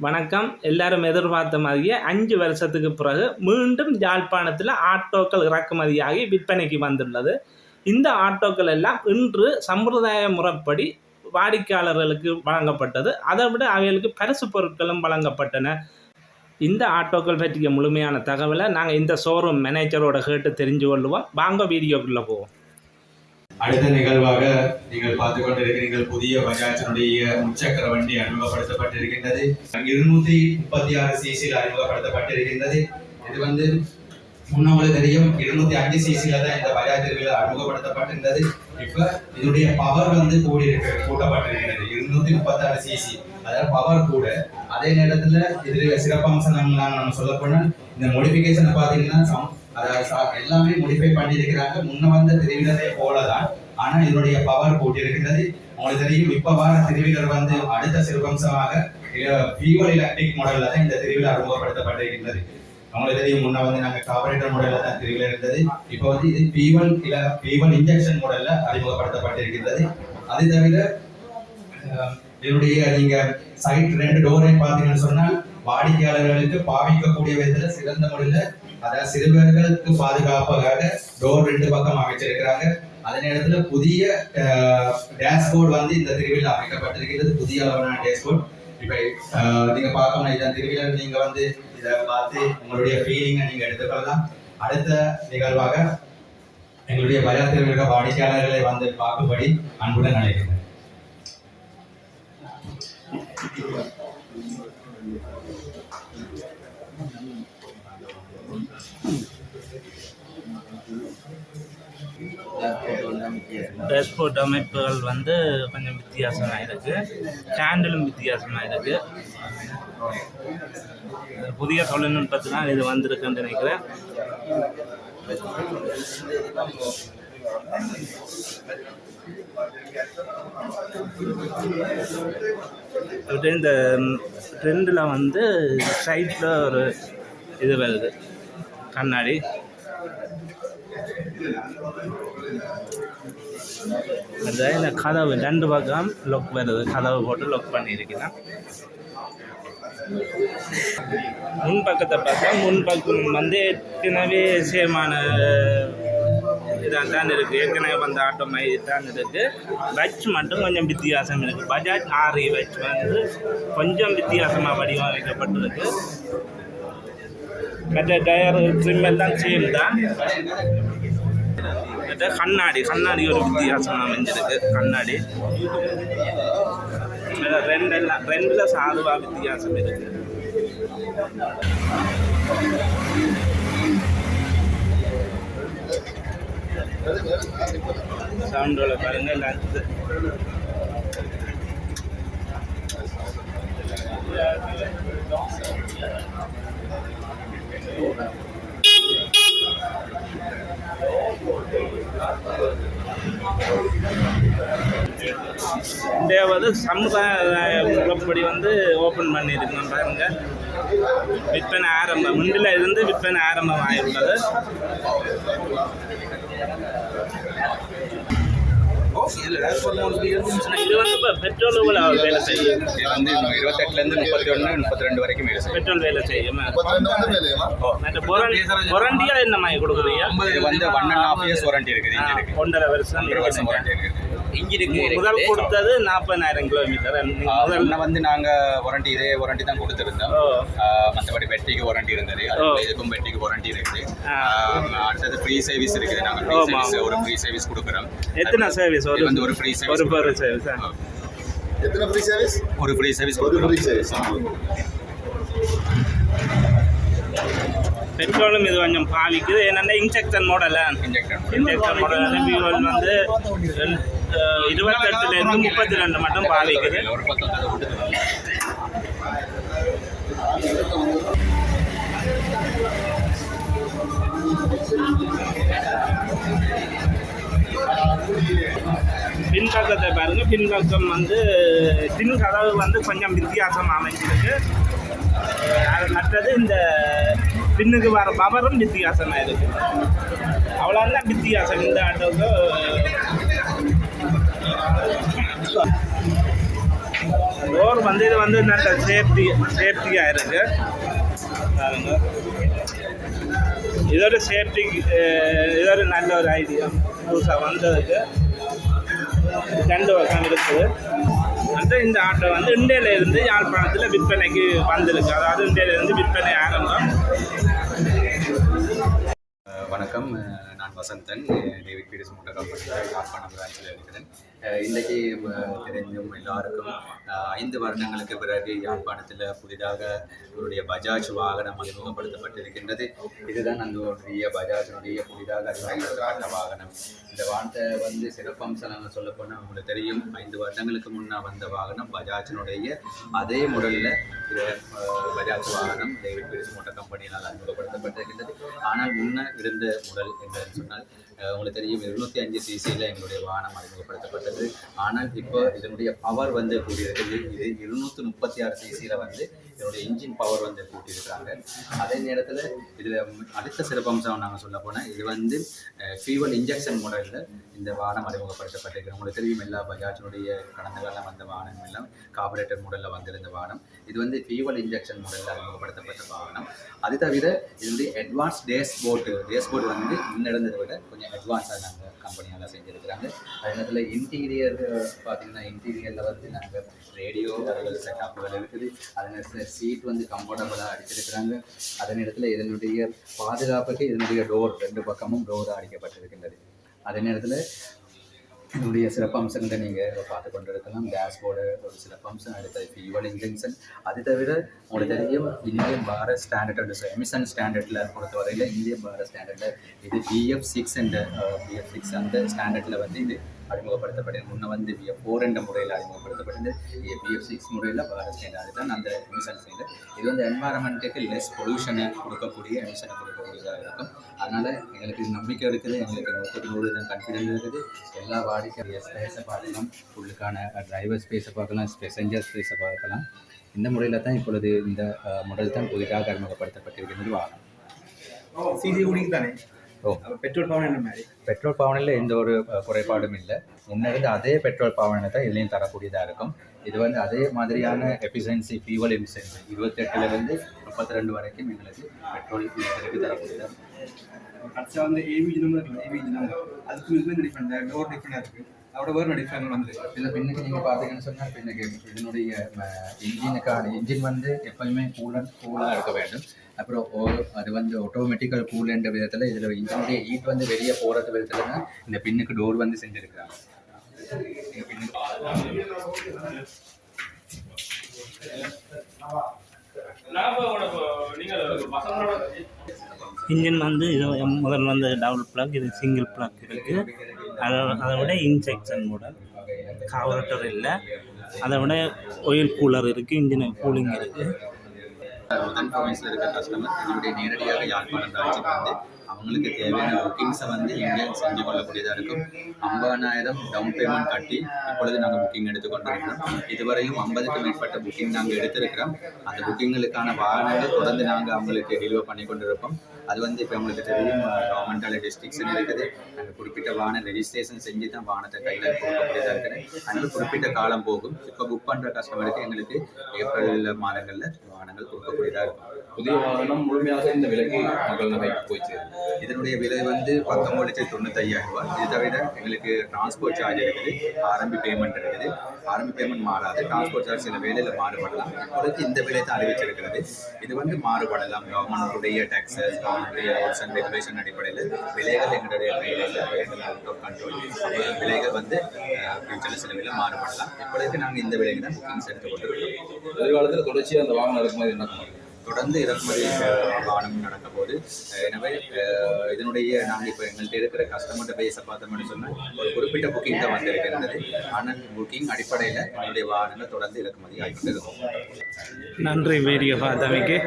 வணக்கம். எல்லாரும் எதிர்பார்த்த மாதிரியே அஞ்சு வருஷத்துக்கு பிறகு மீண்டும் யாழ்ப்பாணத்தில் ஆட்டோக்கள் இறக்குமதியாகி விற்பனைக்கு வந்துள்ளது. இந்த ஆட்டோக்கள் எல்லாம் இன்று சம்பிரதாய முறைப்படி வாடிக்கையாளர்களுக்கு வழங்கப்பட்டது. அதை விட அவைகளுக்கு பரிசு பொருட்களும் வழங்கப்பட்டன. இந்த ஆட்டோக்கள் பற்றிய முழுமையான தகவலை நாங்கள் இந்த ஷோரூம் மேனேஜரோட கேட்டு தெரிஞ்சு கொள்ளுவோம். வாங்க வீடியோக்குள்ளே போவோம். அடுத்த நிகழ்வாக நீங்கள் பார்த்து கொண்டிருக்கிறீர்கள். புதிய பஜாஜினுடைய முச்சக்கர வண்டி அறிமுகப்படுத்தப்பட்டிருக்கின்றது. இருநூத்தி முப்பத்தி ஆறு சிசியில் அறிமுகப்படுத்தப்பட்டிருக்கின்றது. இது வந்து முன்னவங்களுக்கு தெரியும் இருநூத்தி அஞ்சு சிசியில தான் இந்த பஜாஜ் திருவிழா அறிமுகப்படுத்தப்பட்டிருந்தது. இப்ப இதனுடைய பவர் வந்து கூடி இருக்கு கூட்டப்பட்டிருக்கிறது. இருநூத்தி முப்பத்தாறு சிசி அதாவது பவர் கூட. அதே நேரத்துல இதுல சிறப்பம்சம் நம்ம சொல்ல போனா இந்த மோடிபிகேஷன் பாத்தீங்கன்னா அதாவது சா- எல்லாமே மோடிஃபை பண்ணியிருக்கிறாங்க. முன்ன வந்த திருவிழரை போலதான். ஆனா இதனுடைய பவர் கூட்டியிருக்கிறது. உங்களுக்கு தெரியும் இப்ப வர திருவிழர் வந்து அடுத்த சிறப்பம்சமாக ஃபியூவல் எலக்ட்ரிக் மாடல்ல தான் இந்த திருவிழா அறிமுகப்படுத்தப்பட்டிருக்கின்றது அவங்களுக்கு தெரியும் முன்ன வந்து நாங்க கார்பரேட்டர் மாடல்ல தான் திருவிழா இருந்தது. இப்போ வந்து இது பீவன் இல்ல பீவன் இன்ஜெக்ஷன் மாடல்ல அறிமுகப்படுத்தப்பட்டிருக்கின்றது. அது தவிர இதனுடைய நீங்க சைட் ரெண்டு டோரை பார்த்தீங்கன்னு சொன்னால் வாடிக்கையாளர்களுக்கு பாவிக்கக்கூடிய விதத்துல சிறந்த முறையில அதாவது சிறுவர்களுக்கு பாதுகாப்பாக டோர் ரெண்டு பக்கம் அமைச்சிருக்கிறாங்க. அதே நேரத்துல புதிய டேஷ்போர்டு வந்து இந்த திருவிழா அமைக்கப்பட்டிருக்கிறது. புதிய அளவான டேஷ்போர்ட் இப்ப நீங்க பார்க்கணும் இந்த திருவிழா. நீங்க வந்து இதை பார்த்து உங்களுடைய ஃபீலிங்கை நீங்க எடுத்துக்கொள்ளலாம். அடுத்த நிகழ்வாக எங்களுடைய பஜார் திருவிழா வாடிக்கையாளர்களை வந்து பார்க்கும்படி அன்புடன் அழைக்கிறேன். டேஷ்போர்ட் அமைப்புகள் வந்து கொஞ்சம் வித்தியாசமாக இருக்குது கேண்டிலும் வித்தியாசமாக இருக்குது புதிய தொழில்நுட்பத்தில் இது வந்திருக்குன்னு நினைக்கிறேன். இது இந்த ட்ரெண்டில் வந்து சைட்டில் ஒரு இது வருது. கண்ணாடி. அந்த இந்த கதவு ரெண்டு பக்கம் லொக் வருது. கதவு போட்டு லொக் பண்ணியிருக்கிறேன். முன் பக்கத்தை பார்த்தா முன் பக்கம் வந்து ஏற்கனவே சேமான இதாக தான் இருக்குது ஏற்கனவே வந்த ஆட்டோ மாதிரி தான் இருக்குது வச் மட்டும் கொஞ்சம் வித்தியாசம் இருக்குது பஜாஜ் ஆரி வச் வந்து கொஞ்சம் வித்தியாசமாக வடிவமைக்கப்பட்டிருக்கு. மற்ற டயர் ட்ரிம் எல்லாம் சேம் தான். மற்ற கண்ணாடி கண்ணாடி ஒரு வித்தியாசம் அமைஞ்சிருக்கு கண்ணாடி. இதுல ரெண்டெல்லாம் ரெண்டில் சாதுவாக வித்தியாசம் இருக்கு. சவுண்டோட பாருங்க லஞ்சு இந்த வந்து சமுதாய வந்து ஓப்பன் பண்ணியிருக்கோம் பாருங்க. விற்பனை ஆரம்பம் முண்டில் இருந்து விற்பனை ஆரம்பம் ஆகியுள்ளது இது வந்து இப்போ பெட்ரோல் வேலை செய்யும் இது வந்து இருபத்தெட்டுல இருந்து முப்பத்தி முப்பத்தி ரெண்டு வரைக்கும் வேலை செய்யும். பெட்ரோல் வேலை செய்யும்? மற்ற பொரண்டியா என்ன மாதிரி கொடுக்குறீங்க இது வந்து one and half years warranty இருக்குது இன்ஜினுக்கு. ஒன்றரை வருஷம் ஒரு வருஷம் வாரண்டி இருக்குது. முதல் கொடுத்தது நாற்பதாயிரம் கிலோமீட்டர் முதல் முதல்ல வந்து நாங்க வாரண்டி இதே வாரண்டி தான் கொடுத்துருந்தோம். மத்தபடி பெட்டிக்கு வாரண்டி இருந்தது. இதுக்கும் பெட்டிக்கு வாரண்டி இருக்குது அடுத்தது ஃப்ரீ சர்வீஸ் இருக்குது. நாங்க ஃப்ரீ. சர்வீஸ் ஒரு ஃப்ரீ சர்வீஸ் கொடுக்குறோம். எத்தனை சர்வீஸ் இது ஒரு வந்து ஒரு free service ஒரு பேர் கொடுக்குறோம். சர்வீஸ். எத்தனை ஃப்ரீ சர்வீஸ் ஒரு ஃப்ரீ சர்வீஸ் ஒரு ஃப்ரீ சர்வீஸ் பெட்ரோலும் இது கொஞ்சம் பாவிக்குது. என்னென்னா injection model injector injection model fuel வந்து இருபத்தெட்டுலேருந்து முப்பத்தி ரெண்டு மட்டும் பாவிக்குது. ஒரு பத்தொன்பது கொடுத்துருக்கோம் பின்பக்கத்தை பாருங்க. பின்பக்கம் வந்து பின் கதவு வந்து கொஞ்சம் வித்தியாசம் அமைஞ்சிருக்கு. அஹ், மற்றது இந்த பின்னுக்கு வர பவரும் வித்தியாசமாக இருக்கு. அவ்வளோதான் வித்தியாசம் இந்த ஆட்டோக்கு டோர் வந்து இது வந்து நல்ல சேஃப்டி சேஃப்டியாக இருக்கு. பாருங்க. இதோட சேஃப்டி இதோட நல்ல ஒரு ஐடியா புதுசாக வந்ததுக்கு ரெண்டு பக்கம் இருக்குது. வந்து இந்த ஆட்டோ வந்து இந்தியாவிலேருந்து யாழ்ப்பாணத்தில் விற்பனைக்கு வந்திருக்கு. அதாவது இந்தியாவிலேருந்து விற்பனை ஆரம்பம். வணக்கம். வசந்தன் டேவிட் பீரிஸ் மோட்டார் கம்பெனியில் யாழ்ப்பாணம் பிரான்ச்சில் இருக்கிறேன். இன்றைக்கு இன்றைக்கி தெரிஞ்சும் எல்லாருக்கும் ஐந்து வருடங்களுக்கு பிறகு யாழ்ப்பாணத்தில் புதிதாக இவருடைய பஜாஜ் வாகனம் அறிமுகப்படுத்தப்பட்டிருக்கின்றது. இதுதான் நம்மளுடைய பஜாஜினுடைய புதிதாக அறிமுகப்படுத்தப்பட்ட வாகனம். இந்த வாகனத்தை வந்து சிறப்பம்சம் சொல்லப்போனால் உங்களுக்கு தெரியும். ஐந்து வருடங்களுக்கு முன்னே வந்த வாகனம் பஜாஜினுடைய அதே முறையில் பஜாஜ் வாகனம் டேவிட் பீரிஸ் மோட்டார் கம்பெனியினால் அறிமுகப்படுத்தப்பட்டிருக்கின்றது. ஆனால் முன்ன இருந்த முடல் என்னன்னு சொன்னால் அஹ், உங்களுக்கு தெரியும் இருநூத்தி அஞ்சு சிசியில் எங்களுடைய வாகனம் அறிமுகப்படுத்தப்பட்டது. ஆனால் இப்போ இதனுடைய பவர் வந்து கூடியிருக்குது இது இருநூத்தி முப்பத்தி ஆறு சிசியில் வந்து இதனுடைய இன்ஜின் பவர் வந்து கூட்டியிருக்கிறாங்க. அதே நேரத்தில் இதில் அடுத்த சிறப்பம்சம் நாங்கள் சொல்ல போனால் இது வந்து ஃபியூவல் இன்ஜெக்ஷன் முறையில் இந்த வாகனம் அறிமுகப்படுத்தப்பட்டிருக்கு உங்களுக்கு தெரியும் எல்லா பஜாஜினுடைய கடந்த காலம் வந்த வாகனம் எல்லாம் கார்பரேட்டர் மாடலில் வந்திருந்த வாகனம். இது வந்து ஃபியூவல் இன்ஜெக்ஷன் மாடலில் அறிமுகப்படுத்தப்பட்ட வாகனம். அது தவிர இதனுடைய advance dashboard dashboard வந்து முன்னிருந்ததை விட கொஞ்சம் அட்வான்ஸாக நாங்கள் கம்பெனியெல்லாம் செஞ்சுருக்கிறாங்க. அதே நேரத்தில் இன்டீரியர் பார்த்தீங்கன்னா இன்டீரியரில் வந்து நாங்கள் ரேடியோ அதுகள் செட்டப்புகள் இருக்குது. அதே நேரத்தில் சீட் வந்து கம்ஃபர்டபுளாக அடிச்சிருக்கிறாங்க. அதே நேரத்தில் இதனுடைய பாதுகாப்புக்கு இதனுடைய டோர் ரெண்டு பக்கமும் டோர் அடிக்கப்பட்டிருக்கின்றது. அதே நேரத்தில் இதனுடைய சிறப்பம்சங்களை நீங்கள் பார்த்து கொண்டு இருக்கலாம் டேஷ்போர்டு ஒரு சிறப்பம்சம் அடுத்தது ஃபியூவல் இன்ஜெக்ஷன் அது தவிர உங்களுக்கு தெரியும் இந்தியன் பாரத் ஸ்டாண்டர்ட் எமிசன் ஸ்டாண்டர்டில் பொறுத்தவரையில் இந்தியன் பாரத் ஸ்டாண்டர்டில் இது பிஎஃப் சிக்ஸ் என்ற பிஎஃப் சிக்ஸ் அந்த ஸ்டாண்டர்டில் வந்து இது அறிமுகப்படுத்தப்பட்டது. முன்ன வந்து பிஎஃப் ஃபோர் என்ற முறையில் அறிமுகப்படுத்தப்பட்டது. பிஎஃப் சிக்ஸ் முறையில் பாரத் அதுதான் அந்த எமிசன் ஸ்டாண்டர்ட் இது வந்து என்வாரன்மெண்ட்டுக்கு லெஸ் பொல்யூஷனை கொடுக்கக்கூடிய எமிஷனை கொடுக்கக்கூடியதாக இருக்கும். அதனால் எங்களுக்கு நம்பிக்கை இருக்குது. எங்களுக்கு நூற்றுக்கு நூறு கான்ஃபிடென்ட் இருக்குது. எல்லா வாடிக்கை ஸ்பேஸை பார்க்கலாம். உள்ளுக்கான டிரைவர் ஸ்பேஸை பார்க்கலாம். பெசஞ்சர் ஸ்பேஸை பார்க்கலாம். இந்த முறையில் தான் இப்பொழுது இந்த மாடல் தான் புதிதாக அறிமுகப்படுத்தப்பட்டிருக்கிறது வாகனம் சிஜி ஓடிக்கு தானே பெட்ரோல் பவன் பெட்ரோல் பவனில் எந்த ஒரு குறைபாடும் இல்லை. முன்னிருந்து அதே பெட்ரோல் பவனை தான் இதுலேயும் தரக்கூடியதாக இருக்கும். இது வந்து அதே மாதிரியான எஃபிஷியன்சி ஃபியூவல் எஃபிஷியன்சி இருபத்தெட்டுலேருந்து முப்பத்தி ரெண்டு வரைக்கும் எங்களுக்கு பெட்ரோல் லிட்டருக்கு தரக்கூடியதாக கடைசியாக வந்து ஏவி இனம் இருக்கலாம் ஏவி இனம் அதுக்கு டிஃப்ரெண்ட் டோர் டிஃப்ரெண்டாக இருக்குது அதோட வேறு டிஃப்ரெண்ட் வந்து இதில் பின்னுக்கு நீங்கள் பார்த்தீங்கன்னு சொன்னால் பின்னுக்கு இதனுடைய இன்ஜினுக்கான இன்ஜின் வந்து எப்பயுமே கூலன் கூலாக இருக்க வேண்டும் அப்புறம் ஓ- அது வந்து ஆட்டோமேட்டிக்கல் கூலன்ற விதத்தில் இதில் இன்ஜினுடைய ஹீட் வந்து வெளியே போகிறது விதத்தில் தான் இந்த பின்னுக்கு டோர் வந்து செஞ்சுருக்கிறாங்க இன்ஜின் வந்து இது முதல்ல வந்து டபுள் பிளக் இது சிங்கிள் பிளக் இருக்குது அதை அதை விட இன்ஜெக்ஷன் மாடல் காவரட்டர் இல்லை. அதை விட ஒயில் கூலர் இருக்குது இன்ஜின் கூலிங் இருக்குது முதன் ப்ராவின்ஸில் இருக்க கஸ்டமர் நேரடியாக யாழ்ப்பாணம் பிரான்ச்சுக்கு வந்து அவங்களுக்கு தேவையான புக்கிங்ஸை வந்து இங்கே செஞ்சு கொள்ளக்கூடியதாக இருக்கும். ஐம்பதாயிரம் டவுன் பேமெண்ட் கட்டி இப்பொழுது நாங்கள் புக்கிங் எடுத்துக்கொண்டிருக்கிறோம். இதுவரையும் ஐம்பதுக்கு மேற்பட்ட புக்கிங் நாங்கள் எடுத்திருக்கிறோம். அந்த புக்கிங்களுக்கான வாகனங்கள் தொடர்ந்து நாங்கள் அவங்களுக்கு டெலிவர் பண்ணி கொண்டிருப்போம் அது வந்து இப்போ உங்களுக்கு தெரியும் கவர்மெண்டால் ரெஸ்ட்ரிக்ஷன் இருக்குது. நாங்கள் குறிப்பிட்ட வாகன ரெஜிஸ்ட்ரேஷன் செஞ்சு தான் வாகனத்தை கையில் கொடுக்கக்கூடியதாக இருக்குது. அதனால குறிப்பிட்ட காலம் போகும். இப்போ புக் பண்ணுற கஸ்டமருக்கு எங்களுக்கு ஏப்ரல் மாதங்களில் வாகனங்கள் கொடுக்கக்கூடியதாக இருக்கும். புதிய வாகனம் முழுமையாக இந்த விலைக்கு மக்கள் நகைக்கு போய் சேரும் இதனுடைய விலை வந்து பத்தொம்பது லட்சத்தி தொண்ணூத்தையாயிரம் ரூபாய். இது தவிர எங்களுக்கு டிரான்ஸ்போர்ட் சார்ஜ் இருக்குது. ஆரம்பி பேமெண்ட் இருக்குது. ஆரம்பி பேமெண்ட் மாறாது. டிரான்ஸ்போர்ட் சார்ஜ் சில வேலையில் மாறுபடலாம். இப்போதைக்கு இந்த விலை தான் அறிவிச்சிருக்கிறது இது வந்து மாறுபடலாம். கவர்மெண்ட்டுடைய டேக்ஸஸ் கவர்மெண்ட்டுடைய ரூல்ஸ் அண்ட் ரெகுலேஷன் அடிப்படையில் விலைகள் எங்களுடைய கையில் கண்ட்ரோல் விலைகள் வந்து ஃபியூச்சரில் சில விலை மாறுபடலாம். இப்போதைக்கு நாங்கள் இந்த விலைக்கு தான் புக்கிங்ஸ் எடுத்துக்கொண்டிருக்கிறோம் எதிர்காலத்தில் தொடர்ச்சியாக அந்த வாகனம் இறக்குமதி நடக்கும். தொடர்ந்து இறக்குமதி அஹ், வாகனம் நடக்க எனவே இதனுடைய நாங்கள் இப்போ எங்கள்கிட்ட இருக்கிற கஸ்டமர்கிட்ட பேச பார்த்தோம்னு சொன்னால் ஒரு குறிப்பிட்ட புக்கிங் தான் வந்திருக்கிறது ஆனால் புக்கிங் அடிப்படையில் நம்மளுடைய வாகனங்கள் தொடர்ந்து இறக்குமதி ஆகிட்டு இருக்கும். நன்றி வீடியோ பார்த்தமைக்கு.